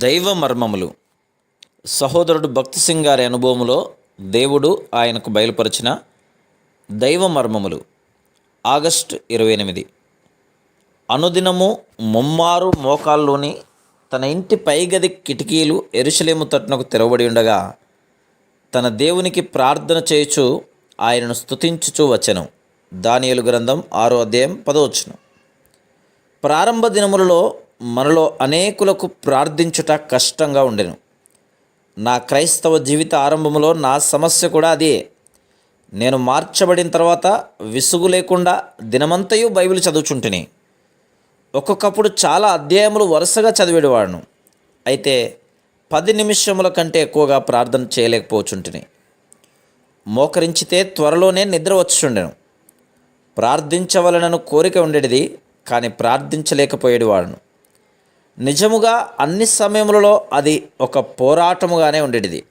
దైవ మర్మములు. సహోదరుడు భక్తి సింగ్ గారి అనుభవములో దేవుడు ఆయనకు బయలుపరిచిన దైవ మర్మములు. ఆగస్టు ఇరవై ఎనిమిది. అనుదినము ముమ్మారు మోకాల్లోని తన ఇంటి పైగది కిటికీలు ఎరుసలేము తట్టునకు తెరవబడి ఉండగా తన దేవునికి ప్రార్థన చేయుచు ఆయనను స్తుతించుచూ వచ్చను. దానియలు గ్రంథం ఆరో అధ్యాయం పదవచ్చును ప్రారంభ దినములలో మనలో అనేకులకు ప్రార్థించుట కష్టంగా ఉండెను. నా క్రైస్తవ జీవిత ఆరంభంలో నా సమస్య కూడా అదే. నేను మార్చబడిన తర్వాత విసుగు లేకుండా దినమంతయు బైబిల్ చదువుచుంటిని. ఒక్కొక్కప్పుడు చాలా అధ్యాయములు వరుసగా చదివేవాడును. అయితే పది నిమిషముల కంటే ఎక్కువగా ప్రార్థన చేయలేకపోచుంటిని. మోకరించితే త్వరలోనే నిద్ర వచ్చుండెను. ప్రార్థించవలనను కోరిక ఉండేది కానీ ప్రార్థించలేకపోయేవాడును. నిజముగా అన్ని సమయములలో అది ఒక పోరాటముగానే ఉండేటిది.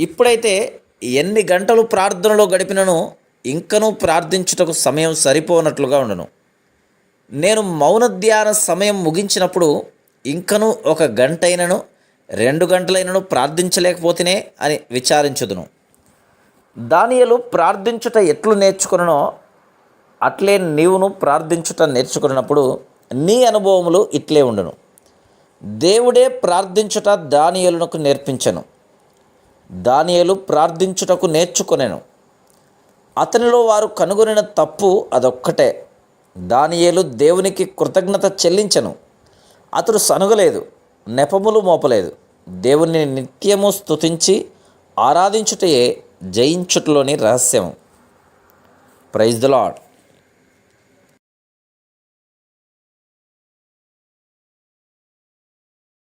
ఇప్పుడైతే ఎన్ని గంటలు ప్రార్థనలో గడిపినను ఇంకనూ ప్రార్థించుటకు సమయం సరిపోనట్లుగా ఉండను. నేను మౌన ధ్యాన సమయం ముగించినప్పుడు ఇంకనూ ఒక గంటైనను రెండు గంటలైనను ప్రార్థించలేకపోతేనే అని విచారించుదును. దానియలు ప్రార్థించుట ఎట్లు నేర్చుకునో అట్లే నీవును ప్రార్థించుట నేర్చుకున్నప్పుడు నీ అనుభవములు ఇట్లే ఉండును. దేవుడే ప్రార్థించుట దానియలునకు నేర్పించను. దానియలు ప్రార్థించుటకు నేర్చుకొనెను. అతనిలో వారు కనుగొనిన తప్పు అదొక్కటే. దానియేలు దేవునికి కృతజ్ఞత చెల్లించను. అతడు సనుగలేదు నెపములు మోపలేదు. దేవుని నిత్యము స్తుతించి ఆరాధించుటయే జయించుటలోని రహస్యం ప్రైజ్ ద లాడ్